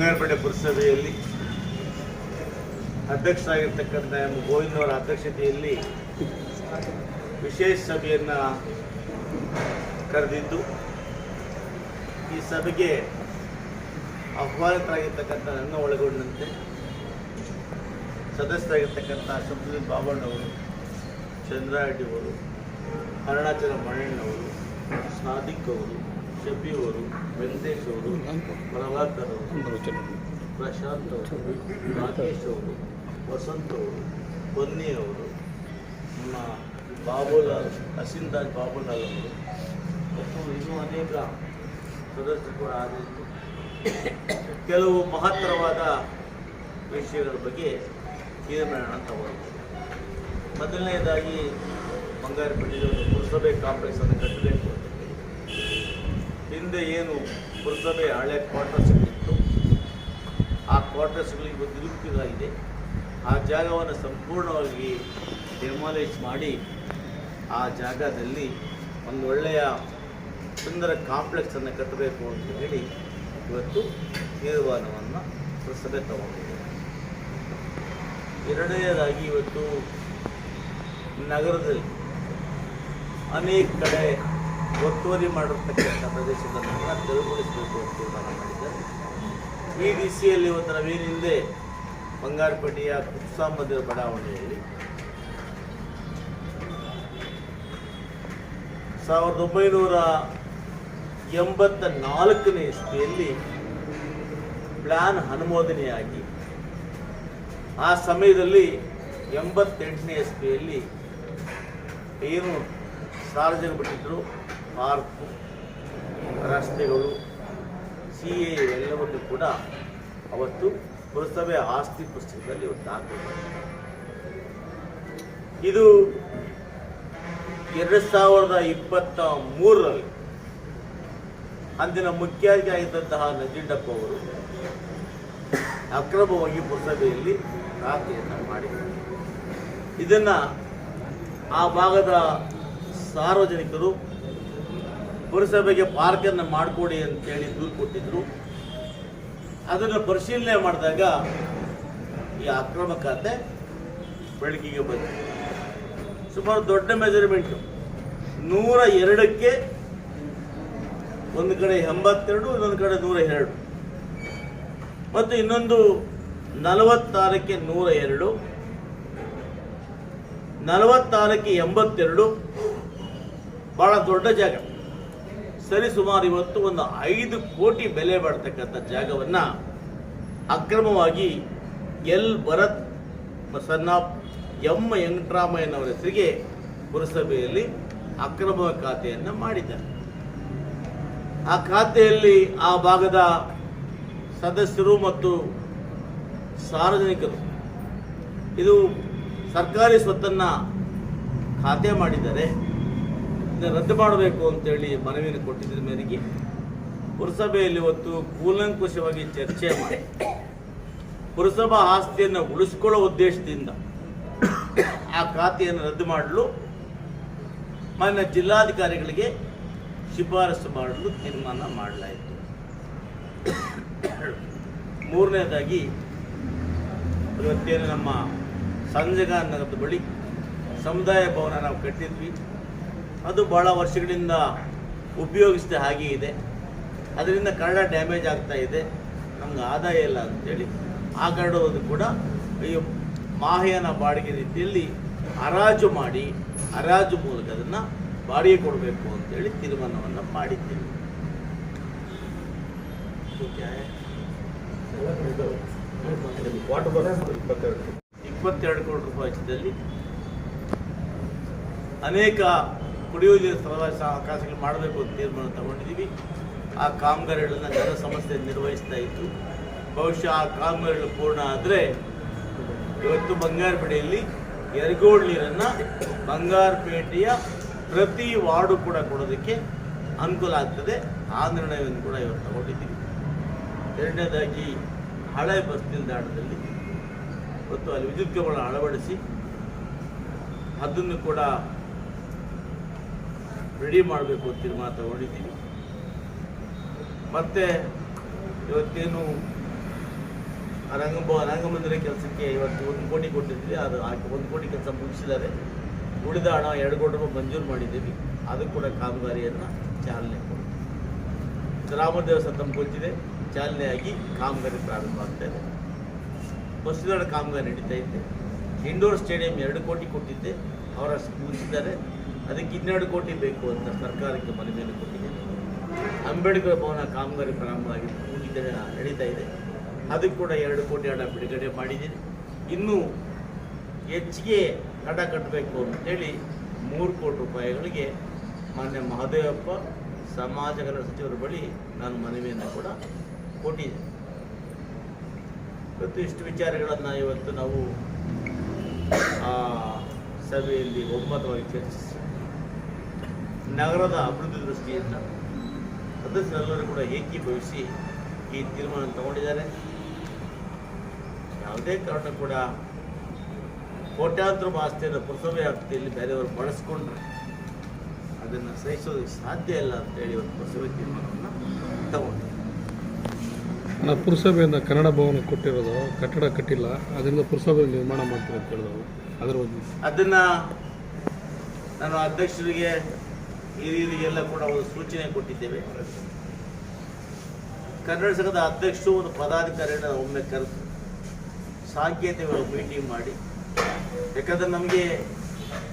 Bangarpet ಪುರಸಭೆಯಲ್ಲಿ ಅಧ್ಯಕ್ಷರಾಗಿರ್ತಕ್ಕಂಥ M. ಗೋವಿಂದವರ ಅಧ್ಯಕ್ಷತೆಯಲ್ಲಿ ವಿಶೇಷ ಸಭೆಯನ್ನು ಕರೆದಿದ್ದು, ಈ ಸಭೆಗೆ ಆಹ್ವಾನಿತರಾಗಿರ್ತಕ್ಕಂಥ ನನ್ನ ಒಳಗೊಂಡಂತೆ ಸದಸ್ಯರಾಗಿರ್ತಕ್ಕಂಥ ಶಬ್ದುದ್ದೀನ್ ಬಾಬಣ್ಣವರು, ಚಂದ್ರಾರೆಡ್ಡಿ ಅವರು, ಅರುಣಾಚಲ ಮಣ್ಣಣ್ಣವರು ಸಾದಿಕ್ ಅವರು ಶಬಿ ಅವರು ವೆಂಕಟೇಶ್ ಅವರು ಪ್ರಭಾಕರ್ ಅವರು ಪ್ರಶಾಂತ್ ಅವರು ರಾಕೇಶ್ ಅವರು ವಸಂತ್ ಅವರು ಅವರು ನಮ್ಮ ಬಾಬುಲಾಲ್ ಹಸೀನ್ದಾಜ್ ಬಾಬುಲಾಲ್ ಅವರು, ಮತ್ತು ಇನ್ನೂ ಅನೇಕ ಸದಸ್ಯರು ಕೂಡ ಆದಿತ್ತು ಕೆಲವು ಮಹತ್ತರವಾದ ವಿಷಯಗಳ ಬಗ್ಗೆ ತೀರ್ಮಾನ ತಗೊಂಡು ಮೊದಲನೇದಾಗಿ ಬಂಗಾರಪೇಟೆಯಲ್ಲಿ ಒಂದು ಪುರಸಭೆ ಕಾಂಪ್ಲೆಕ್ಸ್ ಅನ್ನು ಕಟ್ಟಬೇಕು. ಹಿಂದೆ ಏನು ಪುರಸಭೆ ಹಳೆ ಕ್ವಾರ್ಟರ್ಸ್ಗಳಿತ್ತು ಆ ಕ್ವಾರ್ಟರ್ಸ್ಗಳಿಗೆ ಒಂದು ನಿರುಕ್ತಿಗಾಗಿದೆ ಆ ಜಾಗವನ್ನು ಸಂಪೂರ್ಣವಾಗಿ ಡೆಮಾಲೇಜ್ ಮಾಡಿ ಆ ಜಾಗದಲ್ಲಿ ಒಂದು ಒಳ್ಳೆಯ ಸುಂದರ ಕಾಂಪ್ಲೆಕ್ಸನ್ನು ಕಟ್ಟಬೇಕು ಅಂತ ಹೇಳಿ ಇವತ್ತು ತೀರ್ಮಾನವನ್ನು ಪುರಸಭೆ ತಗೊಂಡಿದೆ. ಎರಡನೇದಾಗಿ ಇವತ್ತು ನಗರದಲ್ಲಿ ಅನೇಕ ಕಡೆ ಒತ್ತುವರಿ ಮಾಡಿರ್ತಕ್ಕಂಥ ಪ್ರದೇಶದ ಕೂಡ ತೆರವುಗೊಳಿಸಬೇಕು ಅಂತ ತೀರ್ಮಾನ ಮಾಡಿದ್ದಾರೆ. ಈ ದಿಸೆಯಲ್ಲಿ ಒಂದು ಹಿಂದೆ ಬಂಗಾರಪೇಟೆಯ ಕುತ್ಸಾ ಮಂದಿರ ಬಡಾವಣೆಯಲ್ಲಿ ಸಾವಿರದ ಒಂಬೈನೂರ ಎಂಬತ್ತ ನಾಲ್ಕನೇ ಇಸ್ವಿಯಲ್ಲಿ ಪ್ಲಾನ್ ಅನುಮೋದನೆಯಾಗಿ ಆ ಸಮಯದಲ್ಲಿ ಎಂಬತ್ತೆಂಟನೇ ಇಸ್ವಿಯಲ್ಲಿ ಏನು ಸಾರ್ವಜನಿಕ ಬಿಟ್ಟಿದ್ರು. ಪಾರ್ಕು ರಸ್ತೆಗಳು ಸಿ ಎ ಎಲ್ಲವನ್ನು ಕೂಡ ಅವತ್ತು ಪುರಸಭೆ ಆಸ್ತಿ ಪುಸ್ತಕದಲ್ಲಿ ಇವತ್ತು ಮಾಡಿದ್ದಾರೆ. ಇದು ಎರಡು ಸಾವಿರದ ಇಪ್ಪತ್ತ ಮೂರರಲ್ಲಿ ಅಂದಿನ ಮುಖ್ಯಾಧಿಕಾರಿ ಆಗಿದ್ದಂತಹ ನಜಿಂಡಪ್ಪ ಅವರು ಅಕ್ರಮವಾಗಿ ಪುರಸಭೆಯಲ್ಲಿ ಖಾತೆಯನ್ನು ಮಾಡಿದರು ಇದನ್ನು ಆ ಭಾಗದ ಸಾರ್ವಜನಿಕರು ಪುರಸಭೆಗೆ ಪಾರ್ಕನ್ನು ಮಾಡಿಕೊಡಿ ಅಂತೇಳಿ ದೂರು ಕೊಟ್ಟಿದ್ರು. ಅದನ್ನು ಪರಿಶೀಲನೆ ಮಾಡಿದಾಗ ಈ ಅಕ್ರಮ ಖಾತೆ ಬೆಳಕಿಗೆ ಬಂತು. ಸುಮಾರು ದೊಡ್ಡ ಮೆಜರ್ಮೆಂಟು ನೂರ ಎರಡಕ್ಕೆ ಒಂದು ಕಡೆ ಎಂಬತ್ತೆರಡು, ಇನ್ನೊಂದು ಕಡೆ ನೂರ ಎರಡು. ಮತ್ತು ಇನ್ನೊಂದು ನಲವತ್ತಾರಕ್ಕೆ ನೂರ ಎರಡು, ನಲವತ್ತಾರಕ್ಕೆ ಎಂಬತ್ತೆರಡು. ಬಹಳ ದೊಡ್ಡ ಜಾಗ. ಸರಿ ಸುಮಾರು ಇವತ್ತು ಒಂದು ಐದು ಕೋಟಿ ಬೆಲೆ ಬಾಳ್ತಕ್ಕಂಥ ಜಾಗವನ್ನು ಅಕ್ರಮವಾಗಿ L Bharath son of M ವೆಂಕಟರಾಮಯ್ಯನವರ ಹೆಸರಿಗೆ ಪುರಸಭೆಯಲ್ಲಿ ಅಕ್ರಮ ಖಾತೆಯನ್ನು ಮಾಡಿದ್ದಾರೆ. ಆ ಖಾತೆಯಲ್ಲಿ ಆ ಭಾಗದ ಸದಸ್ಯರು ಮತ್ತು ಸಾರ್ವಜನಿಕರು ಇದು ಸರ್ಕಾರಿ ಸ್ವತ್ತನ್ನು ಖಾತೆ ಮಾಡಿದ್ದಾರೆ. ಇದನ್ನು ರದ್ದು ಮಾಡಬೇಕು ಅಂತೇಳಿ ಮನವಿಯನ್ನು ಕೊಟ್ಟಿದ್ದ ಮೇರೆಗೆ ಪುರಸಭೆಯಲ್ಲಿ ಇವತ್ತು ಕೂಲಂಕುಷವಾಗಿ ಚರ್ಚೆ ಮಾಡಿ. ಪುರಸಭಾ ಆಸ್ತಿಯನ್ನು ಉಳಿಸ್ಕೊಳ್ಳೋ ಉದ್ದೇಶದಿಂದ ಆ ಖಾತೆಯನ್ನು ರದ್ದು ಮಾಡಲು ಮಾನ್ಯ ಜಿಲ್ಲಾಧಿಕಾರಿಗಳಿಗೆ ಶಿಫಾರಸು ಮಾಡಲು ತೀರ್ಮಾನ ಮಾಡಲಾಯಿತು. ಮೂರನೇದಾಗಿ ಇವತ್ತೇನು ನಮ್ಮ ಸಂಜಗ ನಗರದ ಬಳಿ ಸಮುದಾಯ ಭವನ ನಾವು ಕಟ್ಟಿದ್ವಿ. ಅದು ಬಹಳ ವರ್ಷಗಳಿಂದ ಉಪಯೋಗಿಸಿದ ಹಾಗೆ ಇದೆ. ಅದರಿಂದ ಕನ್ನಡ ಡ್ಯಾಮೇಜ್ ಆಗ್ತಾ ಇದೆ. ನಮ್ಗೆ ಆದಾಯ ಇಲ್ಲ ಅಂತೇಳಿ ಆ ಕರಡೋದು ಕೂಡ ಈ ಮಾಹೆಯನ ಬಾಡಿಗೆ ರೀತಿಯಲ್ಲಿ ಹರಾಜು ಮಾಡಿ, ಹರಾಜು ಮೂಲಕ ಅದನ್ನು ಬಾಡಿಗೆ ಕೊಡಬೇಕು ಅಂತೇಳಿ ತೀರ್ಮಾನವನ್ನು ಮಾಡಿದ್ದೇವೆ. ಇಪ್ಪತ್ತೆರಡು ಕೋಟಿ ರೂಪಾಯಿ ಅನೇಕ ಕುಡಿಯುವ ನೀರು ಸರಬರಾಜು ಅವಕಾಶಗಳು ಮಾಡಬೇಕು ಅಂತ ತೀರ್ಮಾನ ತಗೊಂಡಿದ್ದೀವಿ. ಆ ಕಾಮಗಾರಿಗಳನ್ನು ಜನ ಸಮಸ್ಯೆ ನಿರ್ವಹಿಸ್ತಾ ಇತ್ತು. ಬಹುಶಃ ಆ ಕಾಮಗಾರಿಗಳು ಪೂರ್ಣ ಆದರೆ ಇವತ್ತು ಬಂಗಾರಪೇಟೆಯಲ್ಲಿ ಎರಗೋಳ್ ನೀರನ್ನು ಬಂಗಾರಪೇಟೆಯ ಪ್ರತಿ ವಾರ್ಡು ಕೂಡ ಕೊಡೋದಕ್ಕೆ ಅನುಕೂಲ ಆಗ್ತದೆ. ಆ ನಿರ್ಣಯವನ್ನು ಕೂಡ ಇವತ್ತು ತಗೊಂಡಿದ್ದೀವಿ. ಎರಡನೇದಾಗಿ ಹಳೆ ಬಸ್ ನಿಲ್ದಾಣದಲ್ಲಿ ಇವತ್ತು ಅಲ್ಲಿ ವಿದ್ಯುತ್ ಅಳವಡಿಸಿ ಅದನ್ನು ಕೂಡ ರೆಡಿ ಮಾಡಬೇಕು ಅಂತ ತೀರ್ಮಾನ ತಗೊಂಡಿದ್ದೀವಿ ಮತ್ತು ಇವತ್ತೇನು ಆ ರಂಗಭ ರಂಗಮಂದಿರ ಕೆಲಸಕ್ಕೆ ಇವತ್ತು ಒಂದು ಕೋಟಿ ಕೊಟ್ಟಿದ್ವಿ. ಅದು ಒಂದು ಕೋಟಿ ಕೆಲಸ ಮುಗಿಸಿದ್ದಾರೆ. ಉಳಿದ ಹಣ ಎರಡು ಕೋಟಿ ರೂಪಾಯಿ ಮಂಜೂರು ಮಾಡಿದ್ದೀವಿ. ಅದು ಕೂಡ ಕಾಮಗಾರಿಯನ್ನು ಚಾಲನೆ ಕೊಡ್ತೀವಿ. ರಾಮ ದೇವಸ್ಥಾನ ಚಾಲನೆ ಚಾಲನೆಯಾಗಿ ಕಾಮಗಾರಿ ಪ್ರಾರಂಭ ಆಗ್ತಾ ಇದೆ. ಬಸ್ಸುಗಳ ಕಾಮಗಾರಿ ನಡೀತಾ ಇದೆ ಇಂಡೋರ್ ಸ್ಟೇಡಿಯಂ ಎರಡು ಕೋಟಿ ಕೊಟ್ಟಿದ್ದೆ. ಅವರ ಮುಗಿಸಿದ್ದಾರೆ ಅದಕ್ಕೆ ಇನ್ನೆರಡು ಕೋಟಿ ಬೇಕು ಅಂತ ಸರ್ಕಾರಕ್ಕೆ ಮನವಿಯನ್ನು ಕೊಟ್ಟಿದ್ದೇನೆ ಅಂಬೇಡ್ಕರ್ ಭವನ ಕಾಮಗಾರಿ ಪ್ರಾರಂಭ ಆಗಿ ನಡೀತಾ ಇದೆ. ಅದಕ್ಕೆ ಕೂಡ ಎರಡು ಕೋಟಿ ಹಣ ಬಿಡುಗಡೆ ಮಾಡಿದ್ದೀನಿ ಇನ್ನೂ ಹೆಚ್ಚಿಗೆ ಹಣ ಕಟ್ಟಬೇಕು ಅಂತೇಳಿ ಮೂರು ಕೋಟಿ ರೂಪಾಯಿಗಳಿಗೆ ಮಾನ್ಯ ಮಹದೇವಪ್ಪ, ಸಮಾಜ ಕಲ್ಯಾಣ ಸಚಿವರ ಬಳಿ ನಾನು ಮನವಿಯನ್ನು ಕೂಡ ಕೊಟ್ಟಿದ್ದೆ ಇವತ್ತು ಇಷ್ಟು ವಿಚಾರಗಳನ್ನು ಇವತ್ತು ನಾವು ಆ ಸಭೆಯಲ್ಲಿ ಒಮ್ಮತವಾಗಿ ಚರ್ಚಿಸಿ ನಗರದ ಅಭಿವೃದ್ಧಿ ದೃಷ್ಟಿಯಿಂದ ಸದಸ್ಯರೆಲ್ಲರೂ ಕೂಡ ಏಕೀಭವಿಸಿ ಈ ತೀರ್ಮಾನ ತಗೊಂಡಿದ್ದಾರೆ. ಯಾವುದೇ ಕಾರಣ ಕೂಡ ಕೋಟ್ಯಾಂತರ ಆಸ್ತಿಯನ್ನು ಪುರಸಭೆ ವ್ಯಾಪ್ತಿಯಲ್ಲಿ ಬೇರೆಯವರು ಬಳಸ್ಕೊಂಡ್ರೆ ಅದನ್ನು ಸಹಿಸೋದಕ್ಕೆ ಸಾಧ್ಯ ಇಲ್ಲ ಅಂತೇಳಿ ಒಂದು ಪುರಸಭೆ ತೀರ್ಮಾನವನ್ನು ತಗೊಂಡಿದೆ. ನಾವು ಪುರಸಭೆಯಿಂದ ಕನ್ನಡ ಭವನ ಕೊಟ್ಟಿರೋದು ಕಟ್ಟಡ ಕಟ್ಟಿಲ್ಲ ಅದರಿಂದ ಪುರಸಭೆ ನಿರ್ಮಾಣ ಮಾಡ್ತೀವಿ ಅಂತ ಹೇಳಿದವು ಅದರ ಬಗ್ಗೆ. ಅದನ್ನ ನಾನು ಅಧ್ಯಕ್ಷರಿಗೆ ಹಿರಿಯರಿಗೆಲ್ಲ ಕೂಡ ಒಂದು ಸೂಚನೆ ಕೊಟ್ಟಿದ್ದೇವೆ. ಕನ್ನಡ ಸಂಘದ ಅಧ್ಯಕ್ಷರು ಒಂದು ಪದಾಧಿಕಾರಿಯನ್ನು ಒಮ್ಮೆ ಕರೆದು ಸಾಂಕೇತಿಕ ಮೀಟಿಂಗ್ ಮಾಡಿ, ಯಾಕಂದ್ರೆ ನಮಗೆ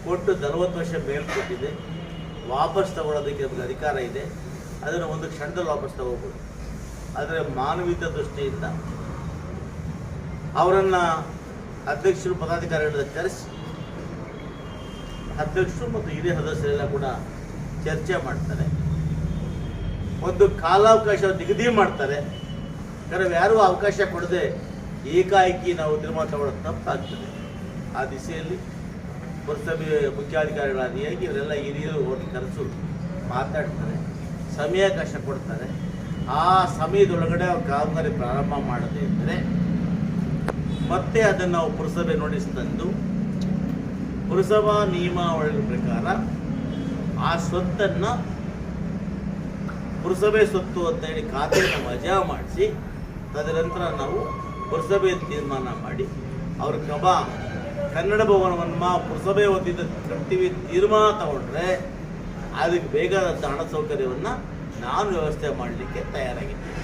ಕೊಟ್ಟು ನಲವತ್ತು ವರ್ಷ ಮೇಲ್ಕೊಟ್ಟಿದೆ ವಾಪಸ್ ತಗೊಳ್ಳೋದಕ್ಕೆ ನಮಗೆ ಅಧಿಕಾರ ಇದೆ. ಅದನ್ನು ಒಂದು ಕ್ಷಣದಲ್ಲಿ ವಾಪಸ್ ತಗೋಬೋದು ಆದರೆ ಮಾನವೀಯ ದೃಷ್ಟಿಯಿಂದ ಅವರನ್ನು ಅಧ್ಯಕ್ಷರು, ಪದಾಧಿಕಾರಿಗಳನ್ನ ಕರೆಸಿ, ಅಧ್ಯಕ್ಷರು ಮತ್ತು ಹಿರಿಯ ಸದಸ್ಯರೆಲ್ಲ ಕೂಡ ಚರ್ಚೆ ಮಾಡ್ತಾರೆ. ಒಂದು ಕಾಲಾವಕಾಶ ನಿಗದಿ ಮಾಡ್ತಾರೆ. ಯಾಕಂದ್ರೆ ಯಾರೂ ಅವಕಾಶ ಕೊಡದೆ ಏಕಾಏಕಿ ನಾವು ತೀರ್ಮಾನ ತಗೊಳ್ಳೋದು ತಪ್ಪಾಗ್ತದೆ. ಆ ದಿಸೆಯಲ್ಲಿ ಪುರಸಭೆ ಮುಖ್ಯಾಧಿಕಾರಿಗಳಾದಿಯಾಗಿ ಇವರೆಲ್ಲ ಹಿರಿಯರು ಹೋಗಿ ಕರೆಸು ಮಾತಾಡ್ತಾರೆ. ಸಮಯಾವಕಾಶ ಕೊಡ್ತಾರೆ. ಆ ಸಮಯದೊಳಗಡೆ ಅವ್ರು ಕಾಮಗಾರಿ ಪ್ರಾರಂಭ ಮಾಡದೆ ಇದ್ದರೆ ಮತ್ತೆ ಅದನ್ನು ನಾವು ಪುರಸಭೆ ನೋಟಿಸ್ ತಂದು ಪುರಸಭಾ ನಿಯಮಾವಳಿ ಪ್ರಕಾರ ಆ ಸ್ವತ್ತನ್ನು ಪುರಸಭೆ ಸ್ವತ್ತು ಅಂತ ಹೇಳಿ ಖಾತೆಯನ್ನು ವಜಾ ಮಾಡಿಸಿ ತದನಂತರ ನಾವು ಪುರಸಭೆ ತೀರ್ಮಾನ ಮಾಡಿ, ಅವ್ರ ಕಬ ಕನ್ನಡ ಭವನವನ್ನು ಪುರಸಭೆ ವತಿಯಿಂದ ಕಟ್ತೀವಿ ತೀರ್ಮಾನ ತಗೊಂಡ್ರೆ ಅದಕ್ಕೆ ಬೇಕಾದಂಥ ಹಣ ಸೌಕರ್ಯವನ್ನು ನಾನು ವ್ಯವಸ್ಥೆ ಮಾಡಲಿಕ್ಕೆ ತಯಾರಾಗಿದ್ದೀನಿ.